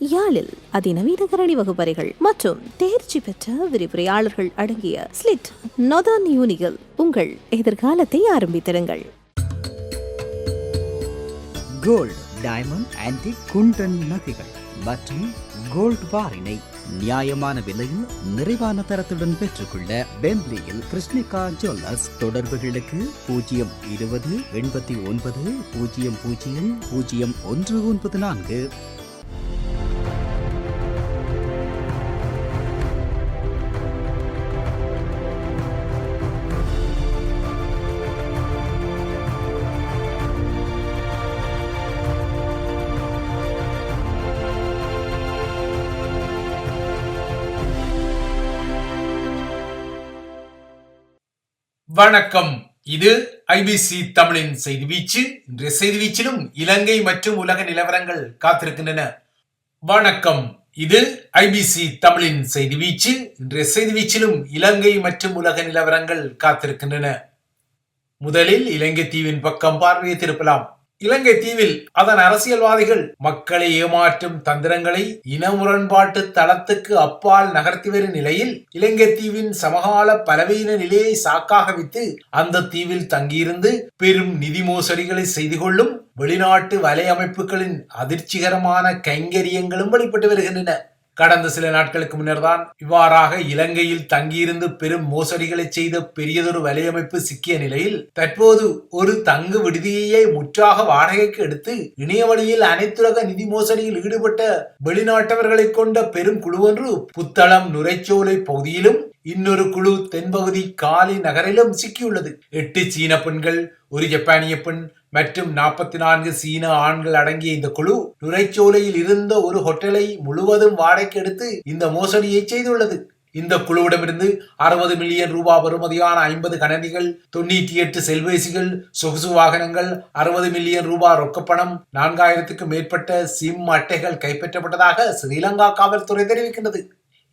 யாழில் அதிநவீன கரணி வகுப்பறைகள் மற்றும் தேர்ச்சி பெற்ற விரிவுரையாளர்கள் அடங்கிய ஸ்லிட் நொதான் யூனியில் உங்கள் எதிர்காலத்தை ஆரம்பித்திருங்கள். கோல்ட் டைமண்ட் ஆன்டி குண்டன் நகைகள் மற்றும் கோல்ட் பாரினை நியாயமான விலையில் நிறைவான தரத்துடன் பெற்றுக்கொள்ள பெம்ப்ளியில் கிருஷ்ணிகா ஜுவல்லர்ஸ் தொடர்புகளுக்கு பூஜ்ஜியம் இருபது எண்பத்தி ஒன்பது பூஜ்ஜியம் பூஜ்ஜியம் பூஜ்ஜியம் ஒன்று ஒன்பது நான்கு. வணக்கம். இது ஐபிசி தமிழின் செய்தி வீச்சு. இன்றைய செய்தி வீச்சிலும் இலங்கை மற்றும் உலக நிலவரங்கள் காத்திருக்கின்றன. வணக்கம். இது ஐபிசி தமிழின் செய்தி வீச்சு. இன்றைய செய்தி வீச்சிலும் இலங்கை மற்றும் உலக நிலவரங்கள் காத்திருக்கின்றன. முதலில் இலங்கை தீவின் பக்கம் பார்வையை திருப்பலாம். இலங்கை தீவில் அதன் அரசியல்வாதிகள் மக்களை ஏமாற்றும் தந்திரங்களை இன முரண்பாட்டு தளத்துக்கு அப்பால் நகர்த்தி வரும் நிலையில் இலங்கை தீவின் சமகால பலவீன நிலையை சாக்காக வைத்து அந்த தீவில் தங்கியிருந்து பெரும் நிதி மோசடிகளை செய்து கொள்ளும் வெளிநாட்டு வலையமைப்புகளின் அதிர்ச்சிகரமான கைங்கரியங்களும் வெளிப்பட்டு வருகின்றன. கடந்த சில நாட்களுக்கு முன்னர்தான் இவ்வாறாக இலங்கையில் தங்கியிருந்து பெரும் மோசடிகளை செய்த பெரியதொரு வலையமைப்பு சிக்கிய நிலையில் தற்போது ஒரு தங்கு விடுதியையே முற்றாக வாடகைக்கு எடுத்து இணைய வழியில் அனைத்துலக நிதி மோசடியில் ஈடுபட்ட வெளிநாட்டவர்களை கொண்ட பெரும் குழு ஒன்று புத்தளம் நுரைச்சோலை பகுதியிலும் இன்னொரு குழு தென்பகுதி காலி நகரிலும் சிக்கியுள்ளது. எட்டு சீன பெண்கள் ஒரு ஜப்பானிய பெண் மற்றும் நாற்பத்தி நான்கு சீன ஆண்கள் அடங்கிய இந்த குழு நுரைச்சோலையில் இருந்த ஒரு ஹோட்டலை முழுவதும் வாடகைக்கு எடுத்து இந்த மோசடியை செய்துள்ளது. இந்த குழுவிடமிருந்து அறுபது மில்லியன் ரூபாய் பெறுமதியான ஐம்பது கணனிகள் தொண்ணூற்றி எட்டு செல்வேசிகள் சொகுசு வாகனங்கள் அறுபது மில்லியன் ரூபாய் ரொக்கப்பணம் நான்காயிரத்துக்கும் மேற்பட்ட சிம் அட்டைகள் கைப்பற்றப்பட்டதாக ஸ்ரீலங்கா காவல்துறை தெரிவிக்கின்றது.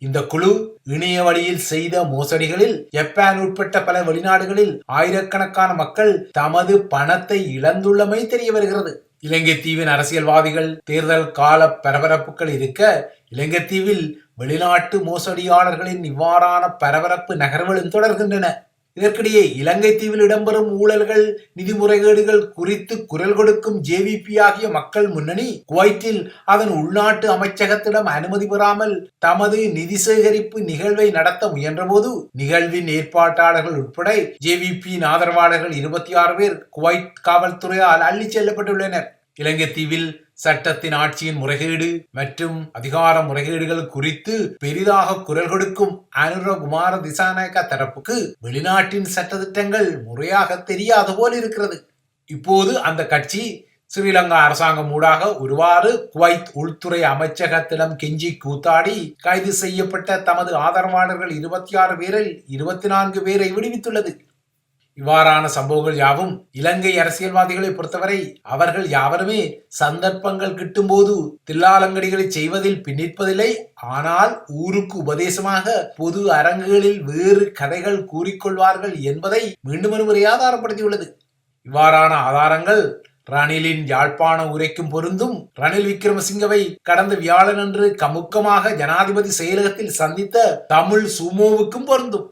இந்த குழு இணைய வழியில் செய்த மோசடிகளில் ஜப்பான் உட்பட்ட பல வெளிநாடுகளில் ஆயிரக்கணக்கான மக்கள் தமது பணத்தை இழந்துள்ளமை தெரிய வருகிறது. இலங்கை தீவின் அரசியல்வாதிகள் தேர்தல் கால பரபரப்புகள் இருக்க இலங்கை தீவில் வெளிநாட்டு மோசடியாளர்களின் இவ்வாறான பரபரப்பு நகர்வுகளும் தொடர்கின்றன. இதற்கிடையே இலங்கை தீவில் இடம்பெறும் ஊழல்கள் நிதி முறைகேடுகள் குறித்து குரல் கொடுக்கும் ஜேவிபி ஆகிய மக்கள் முன்னணி குவைத்தில் அதன் உள்நாட்டு அமைச்சகத்திடம் அனுமதி பெறாமல் தமது நிதி சேகரிப்பு நிகழ்வை நடத்த முயன்றபோது நிகழ்வின் ஏற்பாட்டாளர்கள் உட்பட ஜேவிபியின் ஆதரவாளர்கள் இருபத்தி ஆறு பேர் குவைத் காவல்துறையால் அள்ளிச் செல்லப்பட்டுள்ளனர். இலங்கை தீவில் சட்டத்தின் ஆட்சியின் முறைகேடு மற்றும் அதிகார முறைகேடுகள் குறித்து பெரிதாக குரல் கொடுக்கும் அனுரகுமார திசாநாயக்கா தரப்புக்கு வெளிநாட்டின் சட்டத்திட்டங்கள் முறையாக தெரியாத போல் இருக்கிறது. இப்போது அந்த கட்சி ஸ்ரீலங்கா அரசாங்கம் ஊடாக ஒருவாறு குவைத் உள்துறை அமைச்சகத்திடம் கெஞ்சி கூத்தாடி கைது செய்யப்பட்ட தமது ஆதரவாளர்கள் இருபத்தி ஆறு பேரில் இருபத்தி நான்கு பேரை விடுவித்துள்ளது. இவ்வாறான சம்பவங்கள் யாவும் இலங்கை அரசியல்வாதிகளை பொறுத்தவரை அவர்கள் யாவருமே சந்தர்ப்பங்கள் கிட்டும்போது தில்லாலங்கடிகளை செய்வதில் பின்னிற்பதில்லை. ஆனால் ஊருக்கு உபதேசமாக பொது அரங்குகளில் வேறு கதைகள் கூறிக்கொள்வார்கள் என்பதை மீண்டும் ஒருமுறை ஆதாரப்படுத்தியுள்ளது. இவ்வாறான ஆதாரங்கள் ரணிலின் யாழ்ப்பாண உரைக்கும் பொருந்தும். ரணில் விக்ரமசிங்கவை கடந்த வியாழனன்று கமுக்கமாக ஜனாதிபதி செயலகத்தில் சந்தித்த தமிழ் சுமோவுக்கும் பொருந்தும்.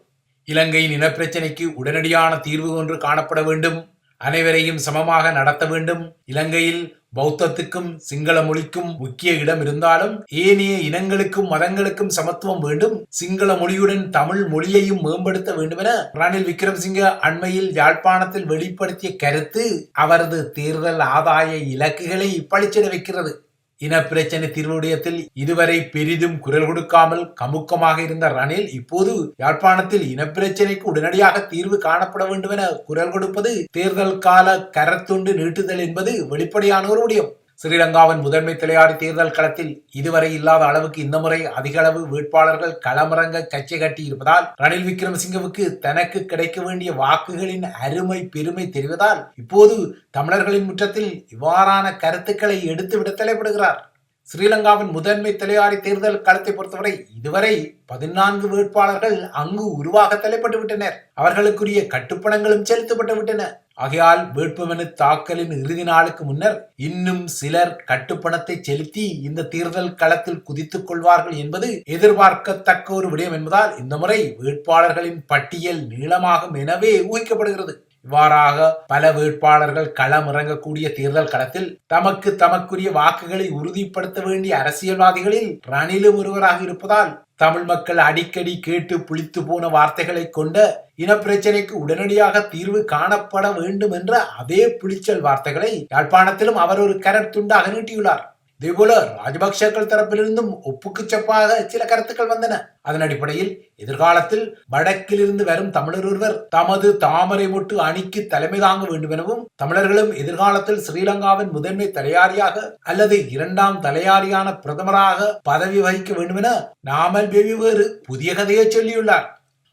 இலங்கையின் இனப்பிரச்சினைக்கு உடனடியான தீர்வு ஒன்று காணப்பட வேண்டும். அனைவரையும் சமமாக நடத்த வேண்டும். இலங்கையில் பௌத்தத்துக்கும் சிங்கள மொழிக்கும் முக்கிய இடம் இருந்தாலும் ஏனைய இனங்களுக்கும் மதங்களுக்கும் சமத்துவம் வேண்டும். சிங்கள மொழியுடன் தமிழ் மொழியையும் மேம்படுத்த வேண்டும் என ரணில் விக்ரம்சிங்க அண்மையில் யாழ்ப்பாணத்தில் வெளிப்படுத்திய கருத்து அவரது தேர்தல் ஆதாய இலக்குகளை இப்பளிச்சிட வைக்கிறது. இனப்பிரச்சனை தீர்வுடையத்தில் இதுவரை பெரிதும் குரல் கொடுக்காமல் கமுக்கமாக இருந்த ரணில் இப்போது யாழ்ப்பாணத்தில் இனப்பிரச்சனைக்கு உடனடியாக தீர்வு காணப்பட வேண்டும் என குரல் கொடுப்பது தேர்தல் கால கரத்துண்டு நீட்டுதல் என்பது வெளிப்படையான ஒரு விடயம் ஸ்ரீலங்காவின் முதன்மை தலையாடி தேர்தல் களத்தில் இதுவரை இல்லாத அளவுக்கு இந்த முறை அதிக அளவு வேட்பாளர்கள் களமிறங்க கட்சி கட்டி இருப்பதால் ரணில் விக்ரமசிங்கவுக்கு தனக்கு கிடைக்க வேண்டிய வாக்குகளின் அருமை பெருமை தெரிவதால் இப்போது தமிழர்களின் முற்றத்தில் இவ்வாறான கருத்துக்களை எடுத்துவிட தலைப்படுகிறார். ஸ்ரீலங்காவின் முதன்மை தலையாரி தேர்தல் களத்தை பொறுத்தவரை இதுவரை பதினான்கு வேட்பாளர்கள் அங்கு உருவாக தலைப்பட்டு விட்டனர் அவர்களுக்குரிய கட்டுப்பணங்களும் செலுத்தப்பட்டு விட்டன ஆகையால் வேட்புமனு தாக்கலின் இறுதி நாளுக்கு முன்னர் இன்னும் சிலர் கட்டுப்பணத்தை செலுத்தி இந்த தேர்தல் களத்தில் குதித்துக் கொள்வார்கள் என்பது எதிர்பார்க்கத்தக்க ஒரு விடயம் என்பதால் இந்த முறை வேட்பாளர்களின் பட்டியல் நீளமாகும் எனவே ஊகிக்கப்படுகிறது. இவ்வாறாக பல வேட்பாளர்கள் களம் இறங்கக்கூடிய தேர்தல் களத்தில் தமக்கு தமக்குரிய வாக்குகளை உறுதிப்படுத்த வேண்டிய அரசியல்வாதிகளில் ரணிலும் ஒருவராக இருப்பதால் தமிழ் மக்கள் அடிக்கடி கேட்டு புளித்து போன வார்த்தைகளை கொண்ட இனப்பிரச்சனைக்கு உடனடியாக தீர்வு காணப்பட வேண்டும் என்ற அதே புளிச்சல் வார்த்தைகளை யாழ்ப்பாணத்திலும் அவர் ஒரு கரத்துண்டாக நீட்டியுள்ளார். இதேபோல ராஜபக்சர்கள் தரப்பிலிருந்தும் ஒப்புக்கு செப்பாக சில கருத்துக்கள் வந்தன. அதன் அடிப்படையில் எதிர்காலத்தில் வடக்கில் இருந்து வரும் தமிழர் ஒருவர் தமது தாமரை மொட்டு அணிக்கு தலைமை தாங்க வேண்டும் எனவும் தமிழர்களும் எதிர்காலத்தில் ஸ்ரீலங்காவின் முதன்மை தலையாரியாக அல்லது இரண்டாம் தலையாரியான பிரதமராக பதவி வகிக்க வேண்டும் என நாமல் பேபி வேறு புதிய கதையை சொல்லியுள்ளார்.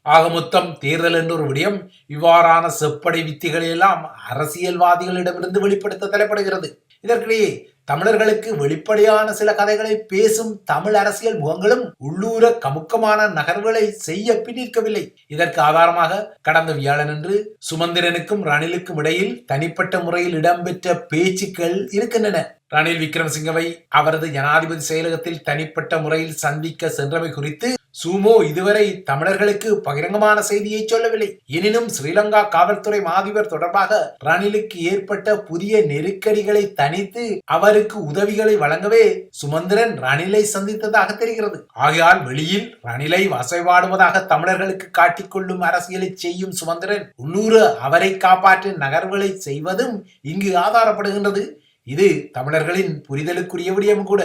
ஆக மொத்தம் தேர்தல் என்ற ஒரு விடயம் இவ்வாறான செப்படை வித்திகளை எல்லாம் அரசியல்வாதிகளிடமிருந்து வெளிப்படுத்த தலைப்படுகிறது. இதற்கிடையே தமிழர்களுக்கு வெளிப்படையான சில கதைகளை பேசும் தமிழ் அரசியல் முகங்களும் உள்ளூர கமுக்கமான நகர்வுகளை செய்ய பின்னிற்கவில்லை இதற்கு ஆதாரமாக கடந்த வியாழனன்று சுமந்திரனுக்கும் ரணிலுக்கும் இடையில் தனிப்பட்ட முறையில் இடம்பெற்ற பேச்சுக்கள் இருக்கின்றன. ரணில் விக்ரமசிங்கவை அவரது ஜனாதிபதி செயலகத்தில் தனிப்பட்ட முறையில் சந்திக்க சென்றமை குறித்து சூமோ இதுவரை தமிழர்களுக்கு பகிரங்கமான செய்தியை சொல்லவில்லை. எனினும் ஸ்ரீலங்கா காவல்துறை மாதிபர் தொடர்பாக ரணிலுக்கு ஏற்பட்ட புதிய நெருக்கடிகளை தணித்து அவருக்கு உதவிகளை வழங்கவே சுமந்திரன் ரணிலை சந்தித்ததாக தெரிகிறது. ஆகையால் வெளியில் ரணிலை வசைபாடுவதாக தமிழர்களுக்கு காட்டிக்கொள்ளும் அரசியலை செய்யும் சுமந்திரன் உள்ளூர அவரை காப்பாற்றும் நகர்வுகளை செய்வதும் இங்கு ஆதாரப்படுகின்றது. இது தமிழர்களின் புரிதலுக்குரிய விடயம் கூட.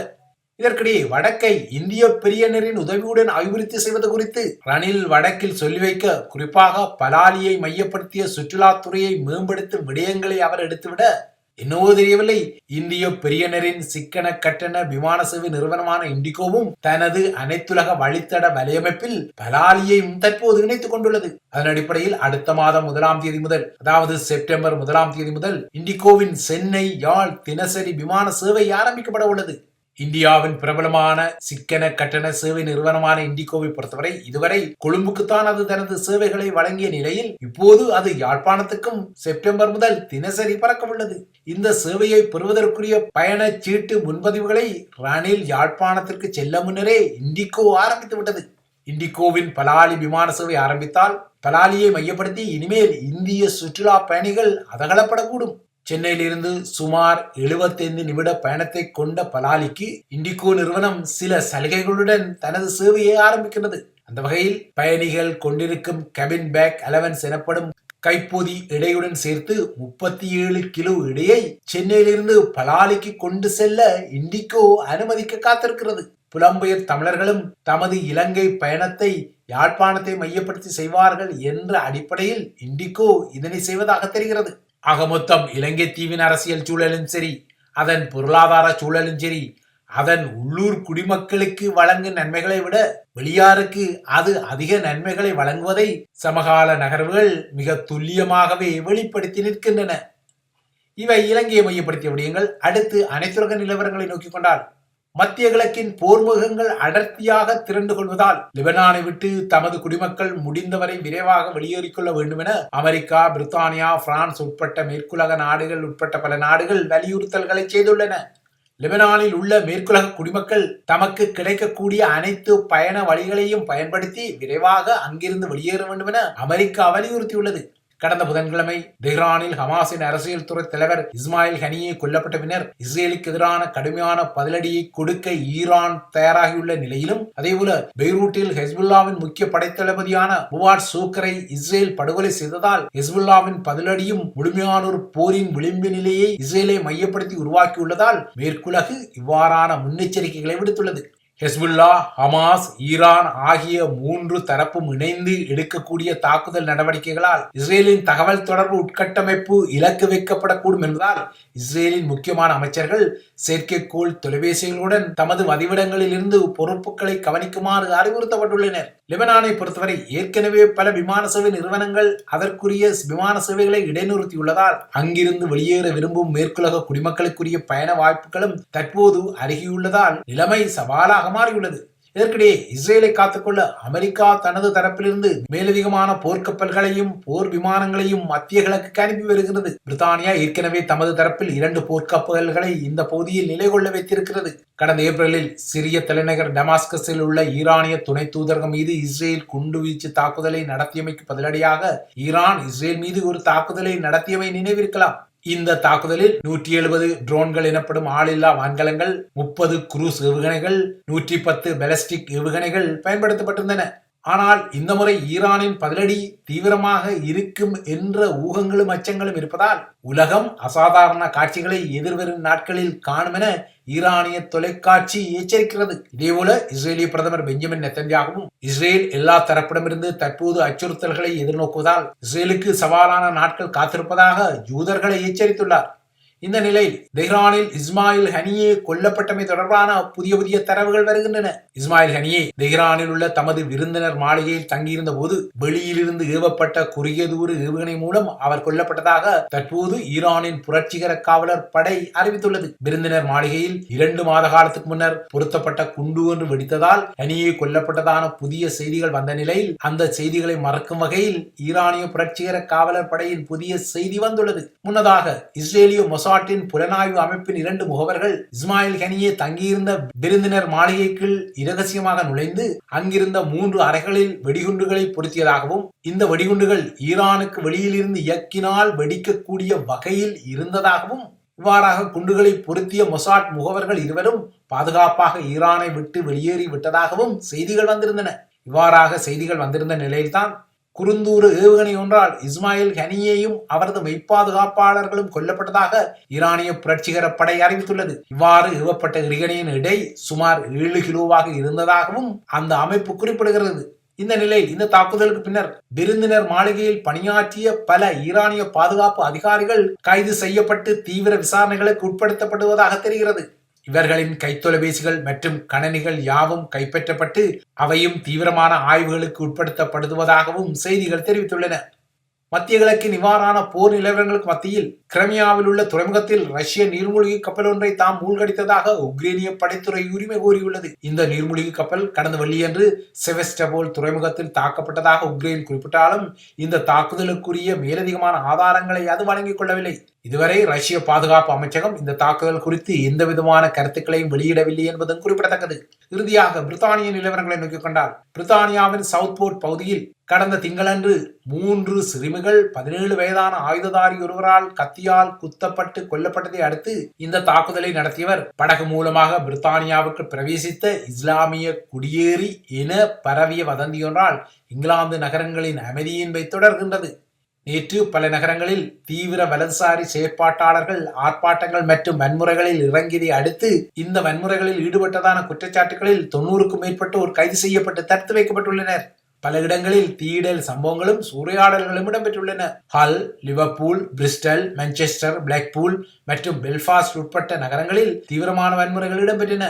இதற்கிடையே வடக்கை இந்திய பெரியனரின் உதவியுடன் அபிவிருத்தி செய்வது குறித்து ரணில் வடக்கில் சொல்லி வைக்க குறிப்பாக பலாலியை மையப்படுத்திய சுற்றுலாத்துறையை மேம்படுத்தும் விடயங்களை அவர் எடுத்துவிட என்னவோ தெரியவில்லை. இந்திய பெரியனரின் சிக்கன கட்டண விமான சேவை நிறுவனமான இண்டிகோவும் தனது அனைத்துலக வழித்தட வலையமைப்பில் பலாலியையும் தற்போது இணைத்துக் கொண்டுள்ளது. அதன் அடிப்படையில் அடுத்த மாதம் முதலாம் தேதி முதல் அதாவது செப்டம்பர் முதலாம் தேதி முதல் இண்டிகோவின் சென்னை யாழ் தினசரி விமான சேவை ஆரம்பிக்கப்பட உள்ளது. இந்தியாவின் பிரபலமான சிக்கன கட்டண சேவை நிறுவனமான இண்டிகோவை பொறுத்தவரை இதுவரை கொழும்புக்குத்தான் அது தனது சேவைகளை வழங்கிய நிலையில் இப்போது அது யாழ்ப்பாணத்துக்கும் செப்டம்பர் முதல் தினசரி பறக்க உள்ளது இந்த சேவையை பெறுவதற்குரிய பயணச் சீட்டு முன்பதிவுகளை ரணில் யாழ்ப்பாணத்திற்கு செல்ல முன்னரே இண்டிகோ ஆரம்பித்து விட்டது. இண்டிகோவின் பலாலி விமான சேவை ஆரம்பித்தால் பலாலியை மையப்படுத்தி இனிமேல் இந்திய சுற்றுலா பயணிகள் அதகலப்படக்கூடும் சென்னையிலிருந்து சுமார் 75 நிமிட பயணத்தை கொண்ட பலாலிக்கு இண்டிகோ நிறுவனம் சில சலுகைகளுடன் தனது சேவையை ஆரம்பிக்கிறது அந்த வகையில் பயணிகள் கொண்டிருக்கும் கெபின் பேக் அலவன்ஸ் எனப்படும் கைப்பொதி எடையுடன் சேர்த்து முப்பத்தி ஏழு கிலோ எடையை சென்னையிலிருந்து பலாலிக்கு கொண்டு செல்ல இண்டிகோ அனுமதிக்க காத்திருக்கிறது. புலம்பெயர் தமிழர்களும் தமது இலங்கை பயணத்தை யாழ்ப்பாணத்தை மையப்படுத்தி செய்வார்கள் என்ற அடிப்படையில் இண்டிகோ இதனை செய்வதாக தெரிகிறது. ஆக மொத்தம் இலங்கை தீவின் அரசியல் சூழலும் சரி அதன் பொருளாதார சூழலும் சரி அதன் உள்ளூர் குடிமக்களுக்கு வழங்கும் நன்மைகளை விட வெளியாருக்கு அது அதிக நன்மைகளை வழங்குவதை சமகால நகர்வுகள் மிக துல்லியமாகவே வெளிப்படுத்தி நிற்கின்றன. இவை இலங்கையை மையப்படுத்திய விடயங்கள். அடுத்து அனைத்துலக நிலவரங்களை நோக்கிக் கொண்டால் மத்திய கிழக்கின் போர்முகங்கள் அடர்த்தியாக திரண்டு கொள்வதால் லிபனானை விட்டு தமது குடிமக்கள் முடிந்தவரை விரைவாக வெளியேறிக் கொள்ள வேண்டும் என அமெரிக்கா பிரித்தானியா பிரான்ஸ் உட்பட்ட மேற்குலக நாடுகள் உட்பட்ட பல நாடுகள் வலியுறுத்தல்களை செய்துள்ளன. லெபனானில் உள்ள மேற்குலக குடிமக்கள் தமக்கு கிடைக்கக்கூடிய அனைத்து பயண வழிகளையும் பயன்படுத்தி விரைவாக அங்கிருந்து வெளியேற வேண்டும் என அமெரிக்கா வலியுறுத்தியுள்ளது. கடந்த புதன்கிழமை தெஹ்ரானில் ஹமாஸின் அரசியல் துறை தலைவர் இஸ்மாயில் ஹனியே கொல்லப்பட்ட பின்னர் இஸ்ரேலுக்கு எதிரான கடுமையான பதிலடியை கொடுக்க ஈரான் தயாராகியுள்ள நிலையிலும் அதேபோல பெய்ரூட்டில் ஹெஸ்புல்லாவின் முக்கிய படைத்தளபதியான முவாட் சூக்கரை இஸ்ரேல் படுகொலை செய்ததால் ஹெஸ்புல்லாவின் பதிலடியும் முழுமையான ஒரு போரின் விளிம்பு நிலையை இஸ்ரேலை மையப்படுத்தி உருவாக்கியுள்ளதால் மேற்குலகு இவ்வாறான முன்னெச்சரிக்கைகளை விடுத்துள்ளது. ஹெஸ்புல்லா ஹமாஸ் ஈரான் ஆகிய மூன்று தரப்பும் இணைந்து எடுக்கக்கூடிய தாக்குதல் நடவடிக்கைகளால் இஸ்ரேலின் தகவல் தொடர்பு உட்கட்டமைப்பு இலக்கு வைக்கப்படக்கூடும் என்பதால் இஸ்ரேலின் முக்கியமான அமைச்சர்கள் செயற்கைக்கோள் தொலைபேசிகளுடன் தமது வதிவிடங்களில் இருந்து பொறுப்புகளை கவனிக்குமாறு அறிவுறுத்தப்பட்டுள்ளனர். லெபனானை பொறுத்தவரை ஏற்கனவே பல விமான சேவை நிறுவனங்கள் அதற்குரிய விமான சேவைகளை இடைநிறுத்தியுள்ளதால் அங்கிருந்து வெளியேற விரும்பும் மேற்குலக குடிமக்களுக்குரிய பயண வாய்ப்புகளும் தற்போது அருகியுள்ளதால் நிலைமை சவாலாக மாறியுள்ளது இதற்கிடையே இஸ்ரேலை காத்துக்கொள்ள அமெரிக்கா தனது தரப்பிலிருந்து மேலதிகமான போர்க்கப்பல்களையும் போர் விமானங்களையும் மத்திய கிழக்குக்கு அனுப்பி வருகிறது. பிரித்தானியா ஏற்கனவே தமது தரப்பில் இரண்டு போர்க்கப்பல்களை இந்த பகுதியில் நிலை கொள்ள வைத்திருக்கிறது. கடந்த ஏப்ரலில் சிரிய தலைநகர் டமாஸ்கஸில் உள்ள ஈரானிய துணை தூதரகம் மீது இஸ்ரேல் குண்டுவீச்சு தாக்குதலை நடத்தியமைக்கு பதிலடியாக ஈரான் இஸ்ரேல் மீது ஒரு தாக்குதலை நடத்தியமை நினைவிருக்கலாம். இந்த தாக்குதலில் நூற்றி எழுபது ட்ரோன்கள் எனப்படும் ஆளில்லா வான்கலங்கள் முப்பது குரூஸ் ஏவுகணைகள் நூற்றி பத்து பெலஸ்டிக் ஏவுகணைகள் பயன்படுத்தப்பட்டிருந்தன. ஆனால் இந்த முறை ஈரானின் பதிலடி தீவிரமாக இருக்கும் என்ற ஊகங்களும் அச்சங்களும் இருப்பதால் உலகம் அசாதாரண காட்சிகளை எதிர்வரும் நாட்களில் காணும் என ஈரானிய தொலைக்காட்சி எச்சரிக்கிறது. இதேபோல இஸ்ரேலிய பிரதமர் பெஞ்சமின் நெத்தன்யாகவும் இஸ்ரேல் எல்லா தரப்பிடமிருந்து தற்போது அச்சுறுத்தல்களை எதிர்நோக்குவதால் இஸ்ரேலுக்கு சவாலான நாட்கள் காத்திருப்பதாக யூதர்களை எச்சரித்துள்ளார். இந்த நிலையில் தெஹ்ரானில் இஸ்மாயில் ஹனியே கொல்லப்பட்டமை தொடர்பான புதிய புதிய தரவுகள் வருகின்றன. இஸ்மாயில் ஹனியே தெஹ்ரானில் உள்ள தமது விருந்தினர் மாளிகையில் தங்கியிருந்த போது வெளியிலிருந்து ஏவப்பட்ட குறுகிய தூர ஏவுகணை மூலம் அவர் கொல்லப்பட்டதாக தற்போது ஈரானின் புரட்சிகர காவலர் படை அறிவித்துள்ளது. விருந்தினர் மாளிகையில் இரண்டு மாத காலத்துக்கு முன்னர் பொருத்தப்பட்ட குண்டு ஒன்று வெடித்ததால் ஹனியே கொல்லப்பட்டதான புதிய செய்திகள் வந்த நிலையில் அந்த செய்திகளை மறக்கும் வகையில் ஈரானிய புரட்சிகர காவலர் படையின் புதிய செய்தி வந்துள்ளது. முன்னதாக இஸ்ரேலிய மொசாட்டின் புலனாய்வு அமைப்பின் இரண்டு முகவர்கள் இஸ்மாயில் ஹனியே தங்கியிருந்த விருந்தினர் மாளிகைக்குள் இரகசியமாக நுழைந்து அங்கிருந்த மூன்று அறைகளில் வெடிகுண்டுகளை பொருத்தியதாகவும் இந்த வெடிகுண்டுகள் ஈரானுக்கு வெளியிலிருந்து இயக்கினால் வெடிக்கக்கூடிய வகையில் இருந்ததாகவும் இவ்வாறாக குண்டுகளை பொருத்திய மொசாட் முகவர்கள் இருவரும் பாதுகாப்பாக ஈரானை விட்டு வெளியேறி விட்டதாகவும் செய்திகள் வந்திருந்தன. இவ்வாறாக செய்திகள் வந்திருந்த நிலையில்தான் குறுந்தூறு ஏவுகணை ஒன்றால் இஸ்மாயில் ஹனியையும் அவரது மெய்ப்பாதுகாப்பாளர்களும் கொல்லப்பட்டதாக ஈரானிய புரட்சிகர படை அறிவித்துள்ளது. இவ்வாறு ஏவப்பட்ட இரிகணையின் இடை சுமார் ஏழு கிலோவாக இருந்ததாகவும் அந்த அமைப்பு குறிப்பிடுகிறது. இந்த நிலையில் இந்த தாக்குதலுக்கு பின்னர் விருந்தினர் மாளிகையில் பணியாற்றிய பல ஈரானிய பாதுகாப்பு அதிகாரிகள் கைது செய்யப்பட்டு தீவிர விசாரணைகளுக்கு உட்படுத்தப்படுவதாக தெரிகிறது. இவர்களின் கைத்தொலைபேசிகள் மற்றும் கணனிகள் யாவும் கைப்பற்றப்பட்டு அவையும் தீவிரமான ஆய்வுகளுக்கு உட்படுத்தப்படுவதாகவும் செய்திகள் தெரிவித்துள்ளன. மத்திய கிழக்கு நிவாரண போர் நிலவரங்களுக்கு மத்தியில் கிரமியாவில் உள்ள துறைமுகத்தில் ரஷ்ய நீர்மூழ்கி கப்பல் ஒன்றை தாம் மூழ்கடித்ததாக உக்ரேனிய படைத்துறை உரிமை கோரியுள்ளது. இந்த நீர்மூழ்கி கப்பல் கடந்த வெள்ளியன்று செவஸ்டபோல் துறைமுகத்தில் தாக்கப்பட்டதாக உக்ரைன் குறிப்பிட்டாலும் இந்த தாக்குதலுக்குரிய மேலதிகமான ஆதாரங்களை அது வழங்கிக் கொள்ளவில்லை. இதுவரை ரஷ்ய பாதுகாப்பு அமைச்சகம் இந்த தாக்குதல் குறித்து எந்த விதமான கருத்துக்களையும் வெளியிடவில்லை என்பதும் குறிப்பிடத்தக்கது. இறுதியாக பிரித்தானிய நிலவரங்களை நோக்கிக் கொண்டால் பிரித்தானியாவின் சவுத்போர்ட் பகுதியில் கடந்த திங்களன்று மூன்று சிறுமிகள் பதினேழு வயதான ஆயுததாரி ஒருவரால் கத்தியால் குத்தப்பட்டு கொல்லப்பட்டதை அடுத்து இந்த தாக்குதலை நடத்தியவர் படகு மூலமாக பிரித்தானியாவுக்கு பிரவேசித்த இஸ்லாமிய குடியேறி என பரவிய வதந்தியொன்றால் இங்கிலாந்து நகரங்களின் அமைதியின்மை தொடர்கின்றது. நேற்று பல நகரங்களில் தீவிர வலதுசாரி செயற்பாட்டாளர்கள் ஆர்ப்பாட்டங்கள் மற்றும் வன்முறைகளில் இறங்கியதை அடுத்து இந்த வன்முறைகளில் ஈடுபட்டதான குற்றச்சாட்டுகளில் தொன்னூறுக்கும் மேற்பட்டோர் கைது செய்யப்பட்டு தடுத்து வைக்கப்பட்டுள்ளனர். பல இடங்களில் தீயிடல் சம்பவங்களும் சூறையாடல்களும் இடம்பெற்றுள்ளன. Hull Liverpool Bristol Manchester Blackpool மற்றும் பெல்ஃபாஸ்ட் உட்பட்ட நகரங்களில் தீவிரமான வன்முறைகள் இடம்பெற்றன.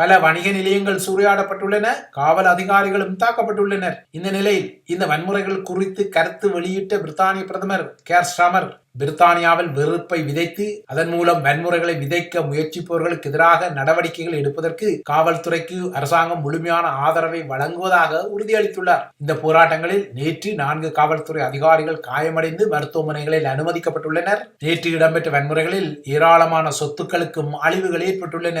பல வணிக நிலையங்கள் சூறையாடப்பட்டுள்ளன காவல் அதிகாரிகளும் தாக்கப்பட்டுள்ளனர். இந்த நிலையில் இந்த வன்முறைகள் குறித்து கருத்து வெளியிட்ட பிரித்தானிய பிரதமர் கேர் ஸ்டாமர் பிரித்தானியாவில் வெறுப்பை விதைத்து அதன் மூலம் வன்முறைகளை விதைக்க முயற்சிப்பவர்களுக்கு எதிராக நடவடிக்கைகள் எடுப்பதற்கு காவல்துறைக்கு அரசாங்கம் முழுமையான ஆதரவை வழங்குவதாக உறுதியளித்துள்ளார். இந்த போராட்டங்களில் நேற்று நான்கு காவல்துறை அதிகாரிகள் காயமடைந்து மருத்துவமனைகளில் அனுமதிக்கப்பட்டுள்ளனர். நேற்று இடம்பெற்ற வன்முறைகளில் ஏராளமான சொத்துக்களுக்கும் அழிவுகள் ஏற்பட்டுள்ளன.